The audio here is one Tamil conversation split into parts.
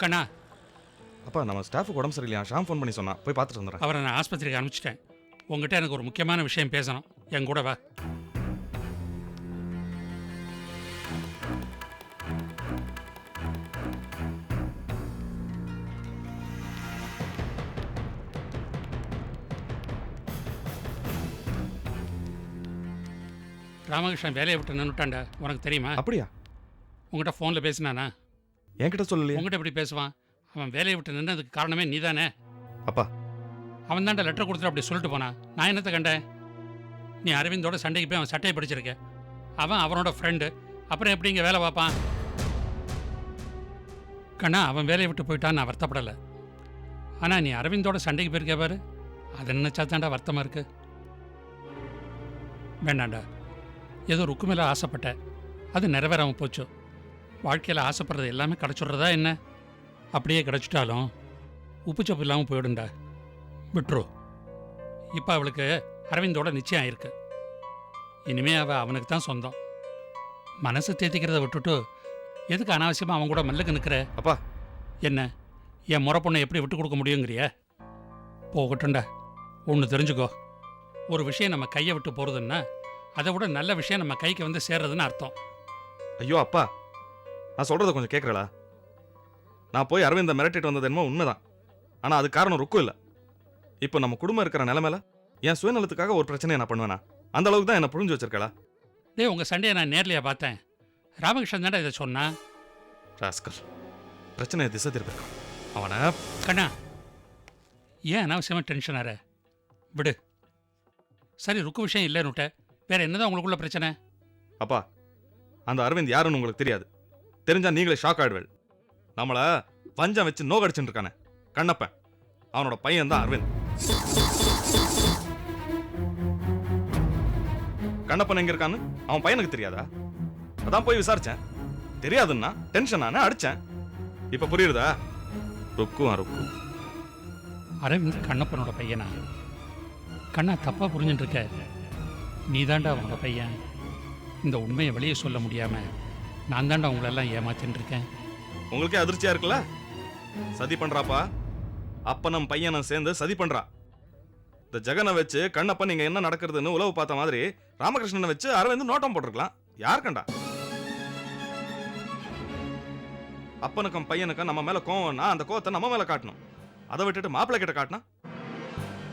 கண்ணா. அப்பா நம்ம ஸ்டாஃபுக்கு உடம்பு சரியில்லையா? ஷாம் ஃபோன் பண்ணி சொன்னா போய் பார்த்துட்டு வந்துடுறேன். அவரை நான் ஆஸ்பத்திரிக்கு அனுப்பிச்சிட்டேன். உங்ககிட்ட எனக்கு ஒரு முக்கியமான விஷயம் பேசணும். என் கூட வா. ராமகிருஷ்ணன் வேலையை விட்டு நின்றுட்டான்டா உனக்கு தெரியுமா? அப்படியா? உங்ககிட்ட ஃபோனில் பேசினானா? என்கிட்ட சொல்லலையே. உங்ககிட்ட எப்படி பேசுவான். அவன் வேலையை விட்டு நின்னதுக்கு காரணமே நீதானே? அப்பா. அவன் தான்டா லெட்டர் கொடுத்துட்டு அப்படி சொல்லிட்டு போனான். நான் என்னத்தை கண்டேன்? நீ அரவிந்தோட சண்டைக்கு போய் அவன் சட்டையை படிச்சிருக்க. அவன் அவனோட ஃப்ரெண்டு அப்புறம் எப்படி இங்கே வேலை பார்ப்பான்? கண்ணா அவன் வேலையை விட்டு போயிட்டான் நான் வருத்தப்படலை. ஆனால் நீ அரவிந்தோட சண்டைக்கு போயிருக்க பாரு. அதை நினச்சா தாண்டா வருத்தமாக இருக்கு. வேண்டாண்டா ஏதோ ருக்கு மேலே ஆசைப்பட்டேன். அது நிறைவேறாமல் போச்சு. வாழ்க்கையில் ஆசைப்படுறது எல்லாமே கிடச்சிடுறதா என்ன? அப்படியே கிடச்சிட்டாலும் உப்புச்சப்பு இல்லாமல் போயிடும்டா. விட்ரு இப்போ அவளுக்கு அரவிந்தோட நிச்சயம் ஆயிருக்கு. இனிமே அவள் அவனுக்கு தான் சொந்தம். மனசை தேத்திக்கிறத விட்டுட்டு எதுக்கு அனாவசியமாக அவன் கூட மல்லுக்கு நிற்கிற அப்பா. என்ன? என் முறை பொண்ணை எப்படி விட்டு கொடுக்க முடியுங்கிறிய? போகட்டும்டா. ஒன்று தெரிஞ்சுக்கோ. ஒரு விஷயம் நம்ம கையை விட்டு போகிறதுன்னா அதை விட நல்ல விஷயம் நம்ம கைக்கு வந்து சேர்றதுன்னு அர்த்தம். ஐயோ அப்பா. நான் சொல்றத கொஞ்சம் கேட்கறளா நான் போய் அரவிந்த மிரட்டிட்டு வந்தது என்னமோ உண்மைதான். ஆனா அது காரணம் ருக்கும் இல்ல. இப்போ நம்ம குடும்பம் இருக்கிற நிலைமையில என் சுயநலத்துக்காக ஒரு பிரச்சனையை நான் பண்ணுவேனா? அந்த அளவுக்கு தான் என்ன புரிஞ்சு வச்சிருக்கலா. டேய் உங்கள் சண்டையை நான் நேர்லையா பார்த்தேன். ராமகிருஷ்ணன் தானே இதை சொன்னான் ராஸ்கல் பிரச்சனையை திசை திருப்பிருக்கான் அவனை கண்ணா ஏன் அனாவசியமாக டென்ஷன் ஆற விடு. சரி ருக்கு விஷயம் இல்லைன்னுட்ட வேற என்னதான் உங்களுக்குள்ள பிரச்சனை? அப்பா அந்த அரவிந்த் யாருன்னு உங்களுக்கு தெரியாது. தெரிஞ்சா நீங்களே ஷாக் ஆயிடுவேள். நம்மளை பஞ்சம் வச்சு நோகடிச்சுட்டு இருக்கானே கண்ணப்பன். அவனோட பையன் தான் அரவிந்த். கண்ணப்பன் எங்க இருக்கான்னு அவன் பையனுக்கு தெரியாதா? அதான் போய் விசாரிச்சேன். தெரியாதுன்னா டென்ஷன் நானே அடிச்சேன். இப்ப புரியுறதா ருக்கும் ருக்கு அரவிந்த் கண்ணப்பனோட பையனா? கண்ணா தப்பா புரிஞ்சுட்டு இருக்க நீதாண்டா அவனோட பையன். இந்த உண்மையை வெளியே சொல்ல முடியாம நான் தாண்டா உங்களெல்லாம் ஏமாத்தின்னு இருக்கேன் உங்களுக்கே அதிர்ச்சியா இருக்குல்ல? சதி பண்றாப்பா? அப்பனும் பையனும் சேர்ந்து சதி பண்றா. இந்த ஜெகனை வச்சு கண்ணப்ப நீங்க என்ன நடக்கிறதுன்னு உளவு பார்த்த மாதிரி ராமகிருஷ்ணனை வச்சு அரவிந்த் நோட்டம் போட்டிருக்கலாம். யார் கண்டா? அப்பனுக்கும் பையனுக்கும் நம்ம மேல கோவம்னா அந்த கோவத்தை நம்ம மேல காட்டணும். அதை விட்டுட்டு மாப்பிள்ளை கிட்ட காட்டினா?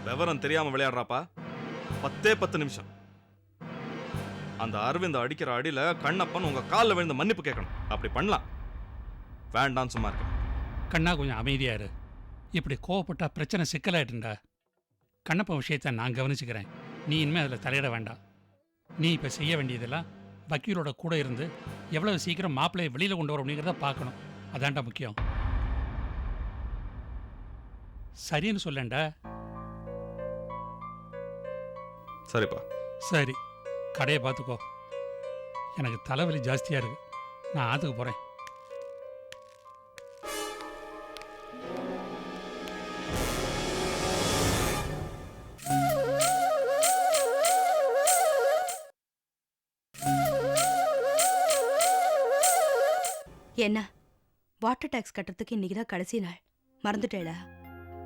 விவரம் தெரியாம விளையாடுறாப்பா? பத்தே பத்து நிமிஷம். அந்த அரவிந்த் அடிக்கிற அடியில கண்ணப்பன் உங்க காலில் விழுந்து மன்னிப்பு கேட்கணும். அப்படி பண்ணலாம். வேண்டாம் சும்மா இருக்க. கண்ணா கொஞ்சம் அமைதியா இரு. இப்படி கோவப்பட்டா பிரச்சனை சிக்கலாயிட்டுண்டா கண்ணப்ப விஷயத்தை நான் கவனிச்சுக்கிறேன். நீ இனிமே அதில் தலையிட வேண்டாம். நீ இப்போ செய்ய வேண்டியதெல்லாம் வக்கீலோட கூட இருந்து எவ்வளவு சீக்கிரம் மாப்பிள்ளையை வெளியில் கொண்டு வர அப்படிங்கிறத பார்க்கணும். அதான்டா முக்கியம். சரின்னு சொல்லேன்டா. சரிப்பா. சரி. கடையை பார்த்துக்கோ. எனக்கு தலைவலி ஜாஸ்தியாக இருக்கு. நான் ஆற்றுக்கு போகிறேன் என்ன? வாட்டர் டேக்ஸ் கட்டுறதுக்கு இன்னைக்கு தான் கடைசி நாள். மறந்துட்டேடா.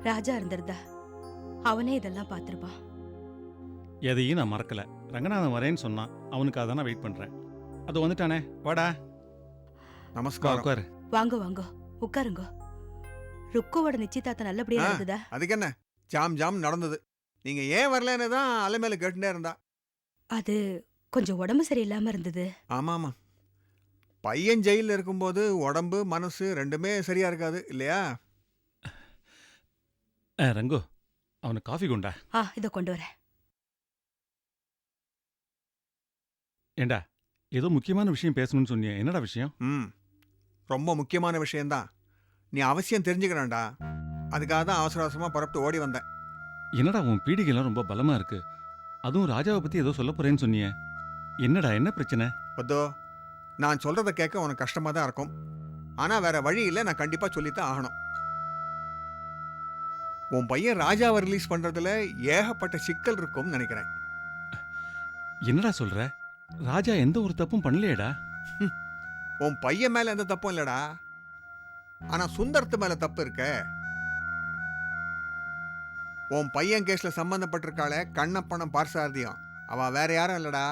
ராஜா இருந்திருந்தா. அவனே இதெல்லாம் பார்த்துருப்பான். எதையும் நான் மறக்கல. ரங்கநாதன் வரேன்னு சொன்னான். அவனுக்காக தான் நான் வெயிட் பண்றேன். அது வந்துட்டானே. வாடா. நமஸ்காரம். உட்காரு. வாங்க வாங்க. உட்காருங்க. ருக்குவோட நிச்சயதார்த்தம் நல்லபடியா. இருந்ததா அதுக்கு என்ன? ஜாம் ஜாம் நடந்தது. நீங்க ஏன் வரலன்னு தான் அலைமேல கேட்டுட்டே இருந்தா. அது கொஞ்சம் உடம்பு சரியில்லாம இருந்தது. ஆமா ஆமா பையன் ஜெயிலில் இருக்கும்போது உடம்பு மனசு ரெண்டுமே சரியா இருக்காது இல்லையா? ஆ, ரங்கு அவனுக்கு காஃபி கொண்டா. ஆ இதை கொண்டு வரேன். ஏண்டா ஏதோ முக்கியமான விஷயம் பேசணும்னு சொன்னியே என்னடா விஷயம்? ம் ரொம்ப முக்கியமான விஷயம்தான். நீ அவசியம் தெரிஞ்சுக்கணும்டா. அதுக்காக தான் அவசர அவசரமாக புறப்பட்டு ஓடி வந்தேன். என்னடா உன் பீடிகைலாம் ரொம்ப பலமா இருக்கு. அதுவும் ராஜாவை பத்தி ஏதோ சொல்ல போறேன்னு சொன்னியே. என்னடா என்ன பிரச்சனை? பத்தோ நான் சொல்றத கேட்க உனக்கு கஷ்டமாக தான் இருக்கும். ஆனால் வேற வழி இல்லை நான் கண்டிப்பாக சொல்லித்தான் ஆகணும். உன் பையன் ராஜாவை ரிலீஸ் பண்ணுறதுல ஏகப்பட்ட சிக்கல் இருக்கும்னு நினைக்கிறேன். என்னடா சொல்ற? ராஜா எந்த ஒரு தப்பும் பண்ணலையேடா. உன் பையன் மேலே எந்த தப்பும் இல்லைடா. ஆனா சுந்தரத்து மேல தப்பு இருக்க. உன் பையன் கேஸ்ல சம்பந்தப்பட்டிருக்காளே கண்ணப்பணம் பார்சாரதியம். அவ வேற யாரும் இல்லடா.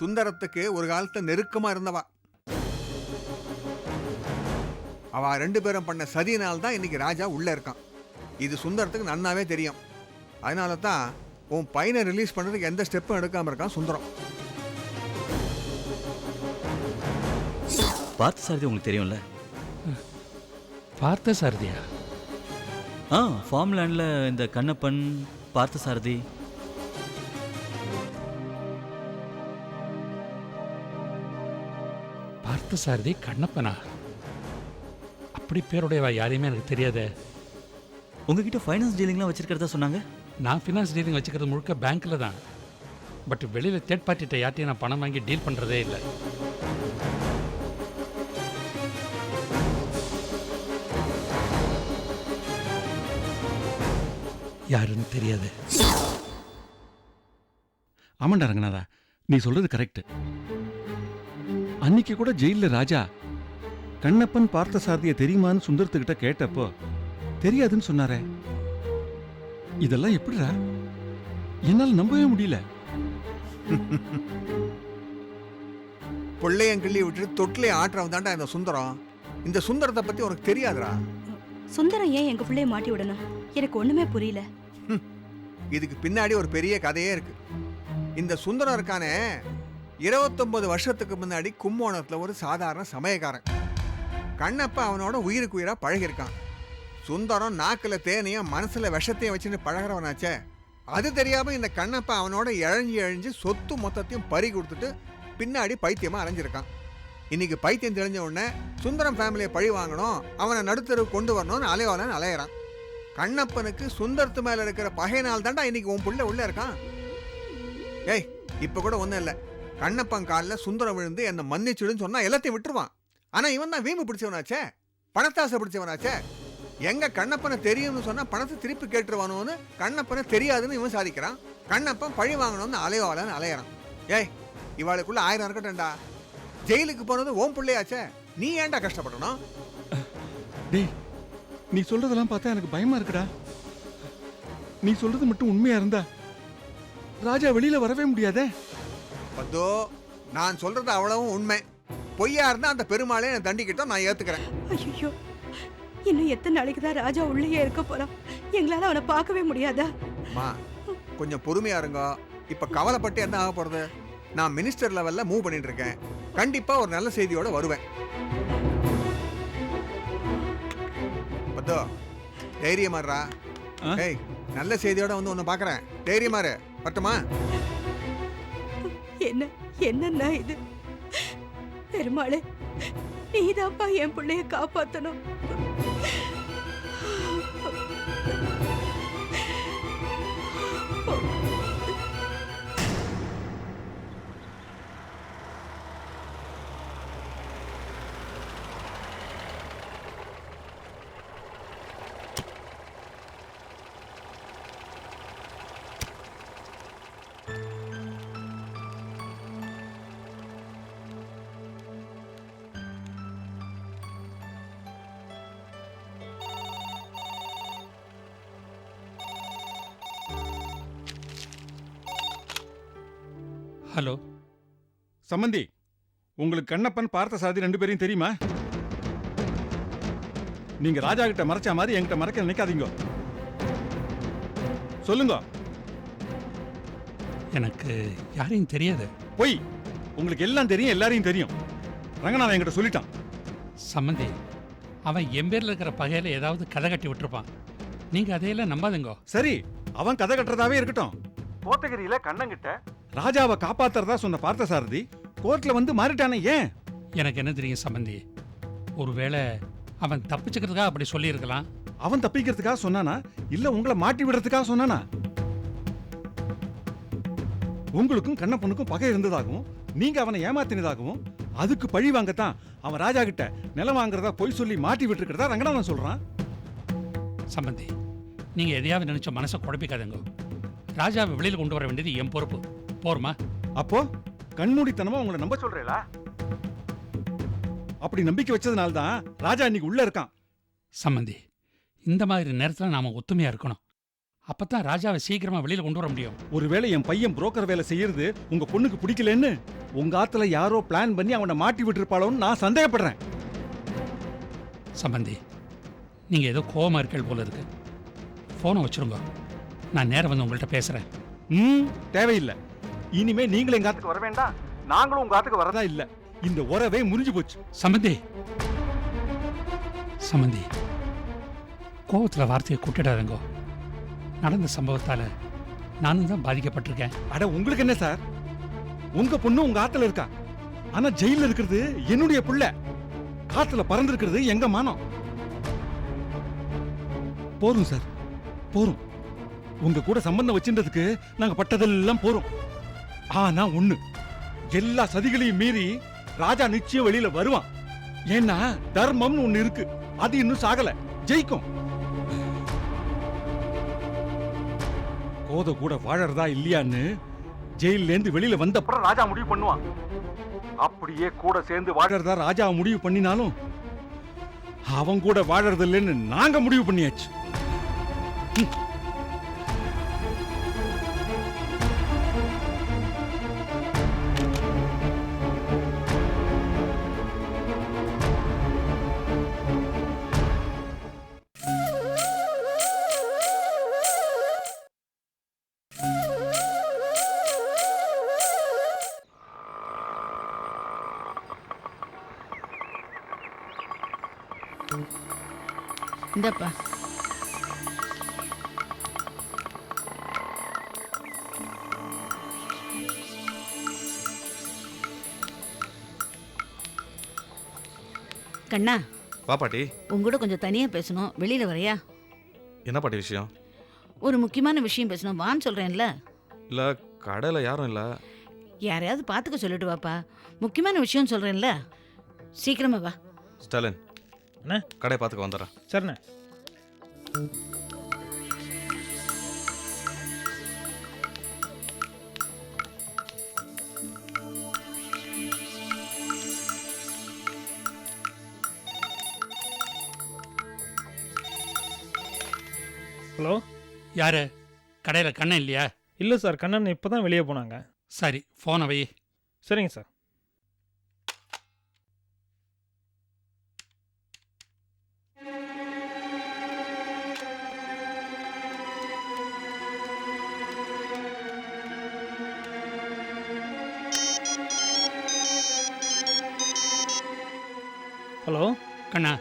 சுந்தரத்துக்கு ஒரு காலத்துல நெருக்கமா இருந்தவா. அவ ரெண்டு பேரும் பண்ண சதியினால் தான் இன்னைக்கு ராஜா உள்ள இருக்கான். இது சுந்தரத்துக்கு நன்னாவே தெரியும். அதனால தான் உன் பையனை ரிலீஸ் பண்ணுறதுக்கு எந்த ஸ்டெப்பும் எடுக்காமல் இருக்கான் சுந்தரம். பார்த்த சாரதி உங்களுக்கு தெரியும்ல? பார்த்த சாரதியா? ஆ ஃபார்ம் லேண்டில் இந்த கண்ணப்பன் பார்த்த சாரதி. பார்த்த சாரதி கண்ணப்பனா? அப்படி பேருடையவா யாரையுமே எனக்கு தெரியாதே. உங்ககிட்ட ஃபைனான்ஸ் டீலிங்லாம் வச்சிருக்கிறதா சொன்னாங்க? நான் ஃபினான்ஸ் டீலிங் வச்சுக்கிறது முழுக்க பேங்க்கில் தான். பட் வெளியில் தேர்ட் பார்ட்டிகிட்ட யார்ட்டையும் நான் பணம் வாங்கி டீல் பண்ணுறதே இல்லை. யாருன்னு தெரியாது. ஆமாண்டா ரங்கநாதா நீ சொல்றது கரெக்ட் அன்னைக்கு கூட ஜெயில்ல ராஜா கண்ணப்பன் பார்த்த சாரதிய தெரியுமான்னு சுந்தரத்துக்கிட்ட கேட்டப்போ தெரியாதுன்னு சொன்னாரே. இதெல்லாம் எப்படிடா? என்னால நம்பவே முடியல. பிள்ளையன் கிள்ளி விட்டுட்டு தொட்டிலே ஆட்டுறவன் தான்டா இந்த சுந்தரம். இந்த சுந்தரத்தை பத்தி உனக்கு தெரியாதுடா. சுந்தரம் ஏன் எங்க பிள்ளைய மாட்டி விடணும்? எனக்கு ஒண்ணுமே புரியல. இதுக்கு பின்னாடி ஒரு பெரிய கதையே இருக்கு. இந்த சுந்தரம் இருக்கானே இருபத்தொன்பது வருஷத்துக்கு முன்னாடி கும்போணத்தில் ஒரு சாதாரண சமயக்காரன். கண்ணப்ப அவனோட உயிருக்கு உயிராக பழகிருக்கான் சுந்தரம் நாக்கில் தேனையும் மனசில் விஷத்தையும் வச்சுன்னு பழகிறவனாச்சே. அது தெரியாமல் இந்த கண்ணப்ப அவனோட இழஞ்சி இழஞ்சு சொத்து மொத்தத்தையும் பறி கொடுத்துட்டு பின்னாடி பைத்தியமாக அலைஞ்சிருக்கான். இன்னைக்கு பைத்தியம் தெரிஞ்ச உடனே சுந்தரம் ஃபேமிலியை பழி வாங்கணும் அவனை நடுத்தருவு கொண்டு வரணும்னு அலையோலன்னு அலையிறான். கண்ணப்பனுக்கு சுந்தரத்து மேல இருக்கிற பகையினால் தான்டா இன்னைக்கு உன் புள்ள உள்ள இருக்கான். ஏய் இப்ப கூட ஒண்ணும் இல்லை. கண்ணப்பன் காலில் சுந்தரம் விழுந்து என்னை மன்னிச்சுடுன்னு சொன்னா எல்லாத்தையும் விட்டுருவான். ஆனா இவன் தான் வீம்பு பிடிச்சவனாச்சே? பணத்தாசை பிடிச்சவனாச்சே? எங்க கண்ணப்பனை தெரியும்னு சொன்னா பணத்தை திருப்பி கேட்டுருவானோன்னு கண்ணப்பனை தெரியாதுன்னு இவன் சாதிக்கிறான். கண்ணப்பன் பழி வாங்கணும்னு அலையோலன்னு அலையறான். ஏய் இவாளுக்குள்ள ஆயிரம் இருக்கட்டும்டா. ஜெயிலுக்கு போனது ஓம் பிள்ளையாச்சே. நீ ஏன்டா கஷ்டப்படணும்? டேய் நீ சொல்றதெல்லாம் பார்த்தா எனக்கு பயமா இருக்குடா. நீ சொல்றது மட்டும் உண்மையா இருந்தா ராஜா வெளியில வரவே முடியாதே. பத்தோ நான் சொல்றது அவ்வளவும் உண்மை. பொய்யா இருந்தா அந்த பெருமாளே என்னை தண்டிக்கிட்டோம் நான் ஏத்துக்கிறேன். ஐயோ இன்னும் எத்தனை நாளைக்கு தான் ராஜா உள்ளேயே இருக்க போறான்? எங்களால அவனை பார்க்கவே முடியாதா? மா கொஞ்சம் பொறுமையா இருங்க. இப்ப கவலைப்பட்டு என்ன ஆக போறது? நான் மினிஸ்டர் லெவல்ல மூவ் பண்ணிட்டு இருக்கேன். கண்டிப்பா ஒரு நல்ல செய்தியோட வருவேன். பத்தோ தைரியமாடுறா ஆ? ஏய் நல்ல செய்தியோட வந்து உன்னை பாக்குறேன். தைரியமாரு பட்டுமா? என்ன என்னன்னா இது? பெருமாளே நீதான்ப்பா என் பிள்ளைய காப்பாத்தணும். ஹலோ. சம்பந்தி உங்களுக்கு கண்ணப்பன் பார்த்த சாரதி ரெண்டு பேரையும் தெரியுமா? நீங்க ராஜா கிட்ட மறைச்ச மாதிரி என்கிட்ட மறைக்க நினைக்காதீங்க. சொல்லுங்க. எனக்கு யாரையும் தெரியாது. பொய். உங்களுக்கு எல்லாம் தெரியும் எல்லாரையும் தெரியும். ரங்கநாதன் என்கிட்ட சொல்லிட்டான். சம்மந்தி அவன் என் பேரில் இருக்கிற பகையில் ஏதாவது கதை கட்டி விட்டுருப்பான். நீங்கள் அதையெல்லாம் நம்பாதுங்கோ. சரி அவன் கதை கட்டுறதாவே இருக்கட்டும். கோத்தகிரியில கண்ணங்கிட்ட ராஜாவை காப்பாத்துறதா சொன்ன பார்த்த சாரதி கோர்ட்ல வந்து மாறிட்டானே ஏன்? எனக்கு என்ன தெரியும் சம்மந்தி ஒருவேளை அவன் தப்பிச்சுக்கிறதுக்காக அப்படி சொல்லியிருக்கலாம். அவன் தப்பிக்கிறதுக்காக சொன்னானா? இல்ல உங்களை மாட்டி விடுறதுக்காக சொன்னானா? உங்களுக்கும் கண்ணப்பனுக்கும் பகை இருந்ததாகவும் நீங்க அவனை ஏமாத்தினதாகவும் அதுக்கு பழி வாங்கத்தான் அவன் ராஜா கிட்ட நிலம் வாங்குறதா பொய் சொல்லி மாட்டி விட்டுருக்கிறதா ரங்கநாதன் சொல்றான்? சம்பந்தி நீங்கள் எதையாவது நினச்ச மனசை குழப்பிக்காதுங்க. ராஜாவை வெளியில் கொண்டு வர வேண்டியது என் பொறுப்பு. போருமா அப்போ கண்மூடித்தனமா உங்களை நம்ப சொல்றீங்களா அப்படி நம்பிக்கை வச்சதுனால தான் ராஜா இன்னைக்கு உள்ள இருக்கான். சம்மந்தி இந்த மாதிரி நேரத்தில் நாம் ஒத்துமையாக இருக்கணும். அப்போ தான் ராஜாவை சீக்கிரமாக வெளியில் கொண்டு வர முடியும். ஒருவேளை என் பையன் புரோக்கர் வேலை செய்யறது உங்க பொண்ணுக்கு பிடிக்கலன்னு உங்க ஆத்துல யாரோ பிளான் பண்ணி அவனை மாட்டி விட்டுருப்பாளோன்னு நான் சந்தேகப்படுறேன். சம்பந்தி நீங்கள் ஏதோ கோவமா இருக்கல் போல இருக்கு. ஃபோனை வச்சுருங்க. நான் நேரம் வந்து உங்கள்கிட்ட பேசுகிறேன் ம் தேவையில்லை. இனிமே நீங்களும் எங்க ஆத்துக்கு வர வேண்டாம். நாங்களும் உங்க ஆத்துக்கு வரதா இல்ல. இந்த உறவே முறிஞ்சு போச்சு. சம்பந்தி சம்பந்தி கோவத்தில் வார்த்தையை கூட்டிடாதங்கோ. நடந்த சம்பவத்தால் நானும் தான் பாதிக்கப்பட்டிருக்கேன். அட உங்களுக்கு என்ன சார்? உங்க பொண்ணு உங்க ஆத்துல இருக்கா? ஆனா ஜெயில இருக்கிறது என்னுடைய புள்ள. காத்துல பறந்திருக்கிறது எங்க மானம்? போரும் சார். போரும் உங்க கூட சம்பந்தம் வச்சின்றதுக்கு நாங்க பட்டதெல்லாம் போறோம் ஆனா ஒண்ணு. எல்லா சதிகளையும் மீறி ராஜா நிச்சயம் வெளியில வருவான். ஏன்னா தர்மம்னு ஒண்ணு இருக்கு. அது இன்னும் சாகல. ஜெயிக்கும். கோத கூட வாழறதா இல்லையான்னு ஜெயில இருந்து வெளியில வந்த ராஜா முடிவு பண்ணுவான். அப்படியே கூட சேர்ந்து வாழறதா ராஜா முடிவு பண்ணினாலும் அவன் கூட வாழறது இல்லைன்னு நாங்க முடிவு பண்ணியாச்சு. இந்தப்பா. கண்ணா வா பாட்டி. உங்கூட கொஞ்சம் தனியா பேசணும். வெளியில வரையா? என்ன பாட்டி விஷயம்? ஒரு முக்கியமான விஷயம் பேசணும். வான்னு சொல்றேன்ல. இல்ல கடையில யாரும் இல்ல. யாரையாவது பார்த்துக்க சொல்லிட்டு வாப்பா. முக்கியமான விஷயம் சொல்றேன்ல. சீக்கிரமா வா. ஸ்டாலின் அண்ணே. கடை பார்த்துக்க வந்துடுறேன். சரிண்ணே. ஹலோ? யாரு? கடையில் கண்ணன் இல்லையா? இல்லை சார் கண்ணன் இப்போ தான் வெளியே போனாங்க. சரி ஃபோனை வை. சரிங்க சார். கண்ணா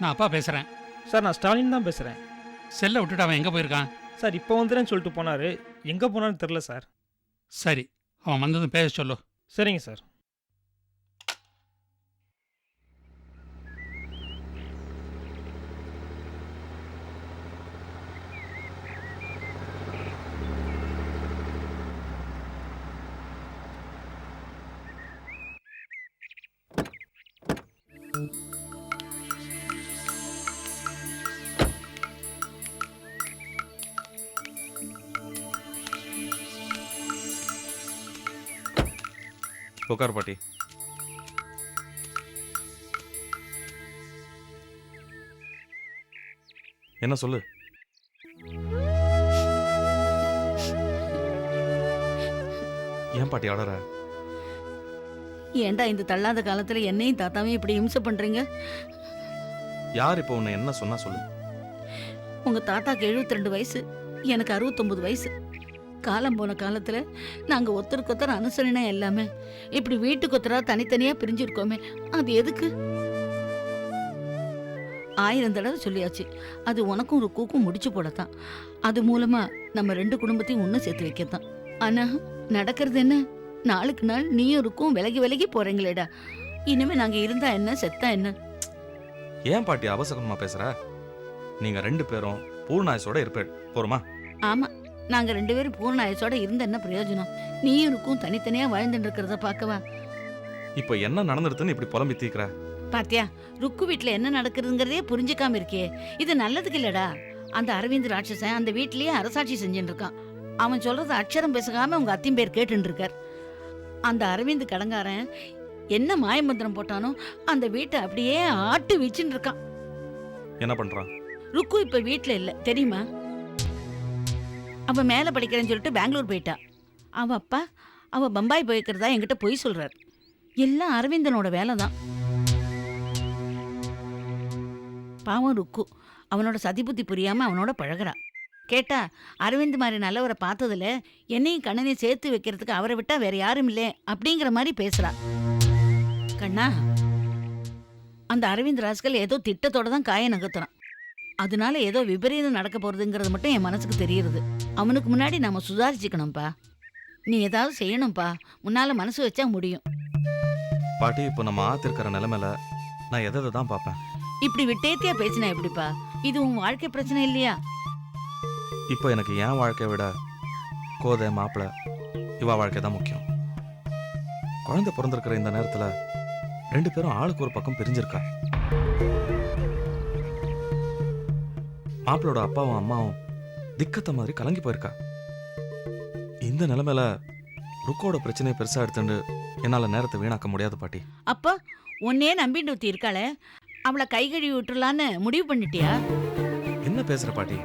நான் அப்பா பேசுகிறேன் சார் நான் ஸ்டாலின் தான் பேசுகிறேன் செல்லை விட்டுட்டு அவன் எங்கே போயிருக்கான்? சார் இப்போ வந்துடுறேன்னு சொல்லிட்டு போனார். எங்கே போனான்னு தெரில சார். சரி அவன் வந்ததும் பேச சொல்லு. சரிங்க சார். உட்கார் பாட்டி. என்ன சொல்லு? ஏன் பாட்டி அழற ஏன்டா இந்த தள்ளாத காலத்துல என்னையும் தாத்தாவையும் இப்படி இம்சை பண்றீங்க? யார் இப்போ உன்னை என்ன சொன்னா சொல்லு? உங்க தாத்தாக்கு 72 வயசு எனக்கு 69 வயசு. காலம் போன காலத்துல நாங்க ஒருத்தருக்கு ஒருத்தர் அனுசரணை எல்லாமே. இப்படி வீட்டுக்கு ஒருத்தரா தனித்தனியா பிரிஞ்சிருக்கோமே அது எதுக்கு? ஆயிரம் தடவை சொல்லியாச்சு. அது உனக்கும் ஒரு கூக்கும் முடிச்சு போடத்தான். அது மூலமா நம்ம ரெண்டு குடும்பத்தையும் ஒண்ணு சேர்த்து வைக்கத்தான். ஆனா நடக்கிறது என்ன? நாளுக்கு நாள் நீயும் இருக்கும் விலகி விலகி போறீங்களேடா. இனிமே நாங்க இருந்தா என்ன செத்தா என்ன? ஏன் பாட்டி அவசகமா பேசுற? நீங்க ரெண்டு பேரும் பூர்ணாயசோட இருப்பேன் போருமா ஆமா. நாங்க ரெண்டு பேரும் பூர்ண ஆயுசோட இருந்த என்ன பிரயோஜனம்? நீயும் இருக்கும் தனித்தனியா வாழ்ந்துட்டு இருக்கிறத பார்க்கவா? இப்போ என்ன நடந்துடுதுன்னு இப்படி புலம்பி தீக்கிற? பாத்தியா ருக்கு வீட்ல என்ன நடக்குதுங்கிறதே புரிஞ்சுக்காம இருக்கே. இது நல்லதுக்கு இல்லடா. அந்த அரவிந்த் ராட்சசன் அந்த வீட்லயே அரசாட்சி செஞ்சுட்டு இருக்கான். அவன் சொல்றது அக்ஷரம் பேசாம உங்க அத்தியும் பேர் கேட்டுட்டு இருக்கார். அந்த அரவிந்த் கடங்காரன் என்ன மாயமந்திரம் போட்டானோ அந்த வீட்டை அப்படியே ஆட்டு வச்சுட்டு இருக்கான். என்ன பண்றான்? ருக்கு இப்ப வீட்ல இல்ல. தெரியுமா? அவ மேலே படிக்கிறேன்னு சொல்லிட்டு பெங்களூர் போயிட்டா. அவள் அப்பா அவள் பம்பாய் போய்க்கிறதா என்கிட்ட பொய் சொல்கிறார் எல்லாம் அரவிந்தனோட வேலை தான் பாவம் ருக்கு. அவனோட சதிபுத்தி புரியாமல் அவனோட பழகுறா. கேட்டா அரவிந்த் மாதிரி நல்லவரை பார்த்ததுல என்னையும் கண்ணனையும் சேர்த்து வைக்கிறதுக்கு அவரை விட்டால் வேற யாரும் இல்லை அப்படிங்கிற மாதிரி பேசுறா. கண்ணா அந்த அரவிந்த் ராஸ்கல் ஏதோ திட்டத்தோட தான் காய நகர்த்துறான். அதனால ஏதோ விபரீதம் நடக்க போறதுங்கிறது மட்டும் என் மனசுக்கு தெரியுது அவனுக்கு முன்னாடி நாம சுதாரிச்சுக்கணும்ப்பா நீ ஏதாவது செய்யணும்ப்பா முன்னால மனசு வச்சா முடியும். பாட்டி இப்போ நம்ம ஆத்திருக்கிற நிலைமையில நான் எதை தான் பார்ப்பேன்? இப்படி விட்டேத்தியா பேசினா எப்படிப்பா? இது உன் வாழ்க்கை பிரச்சனை இல்லையா? இப்போ எனக்கு என் வாழ்க்கையை விட கோதை மாப்பிள்ளை இவா வாழ்க்கை தான் முக்கியம். குழந்தை பிறந்திருக்கிற இந்த நேரத்துல ரெண்டு பேரும் ஆளுக்கு ஒரு பக்கம் பிரிஞ்சிருக்கா? மாப்பிளோட அப்பாவும் அம்மாவும் திக்கத்த மாதிரி கலங்கி போயிருக்கா. இந்த நிலைமையில ருக்கோட பிரச்சனையை பெருசா எடுத்துட்டு என்னால நேரத்தை வீணாக்க முடியாது பாட்டி. அப்போ உன்னே நம்பிட்டு ஊத்தி இருக்காளே. அவளை கை கழுவி விட்டுறலான்னு முடிவு பண்ணிட்டியா? என்ன பேசுற பாட்டி?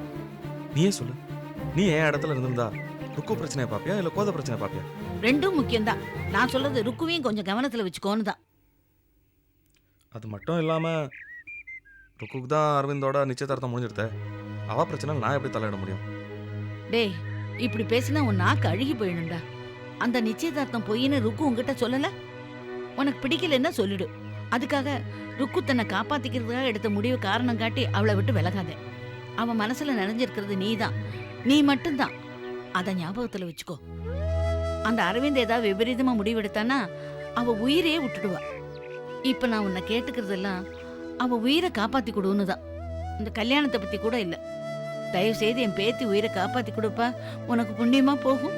நீயே சொல்லு. நீ என் இடத்துல இருந்திருந்தா ருக்கு பிரச்சனையை பாப்பியா இல்ல கோதை பிரச்சனை பாப்பியா? ரெண்டும் முக்கியம்தான். நான் சொல்றது ருக்குவையும் கொஞ்சம் கவனத்துல வச்சுக்கோன்னு தான். அது மட்டும் இல்லாம ருக்குக்கு தான் அரவிந்தோட நிச்சயதார்த்தம் முடிஞ்சிருத்த. அவ பிரச்சனை நான் எப்படி தலையிட முடியும்? டேய் இப்படி பேசினா உன் நாக்கு அழுகி போயிடும்டா. அந்த நிச்சயதார்த்தம் பொய்ன்னு ருக்கு உங்ககிட்ட சொல்லல? உனக்கு பிடிக்கலன்னா சொல்லிடு. அதுக்காக ருக்கு தன்னை காப்பாத்திக்கிறதுக்காக எடுத்த முடிவு காரணம் காட்டி அவளை விட்டு விலகாத. அவன் மனசுல நிறைஞ்சிருக்கிறது நீதான். நீ மட்டும்தான். அதை ஞாபகத்துல வச்சுக்கோ. அந்த அரவிந்த் ஏதாவது விபரீதமா முடிவெடுத்தானா அவ உயிரையே விட்டுடுவா. இப்ப நான் உன்னை கேட்டுக்கிறதெல்லாம் அவ உயிரை காப்பாத்தி கொடுன்னு தான் இந்த கல்யாணத்தை பத்தி கூட இல்ல. தயவு செய்து என் பேத்தி உயிரை காப்பாத்தி கொடுப்பா. உனக்கு புண்ணியமா போகும்.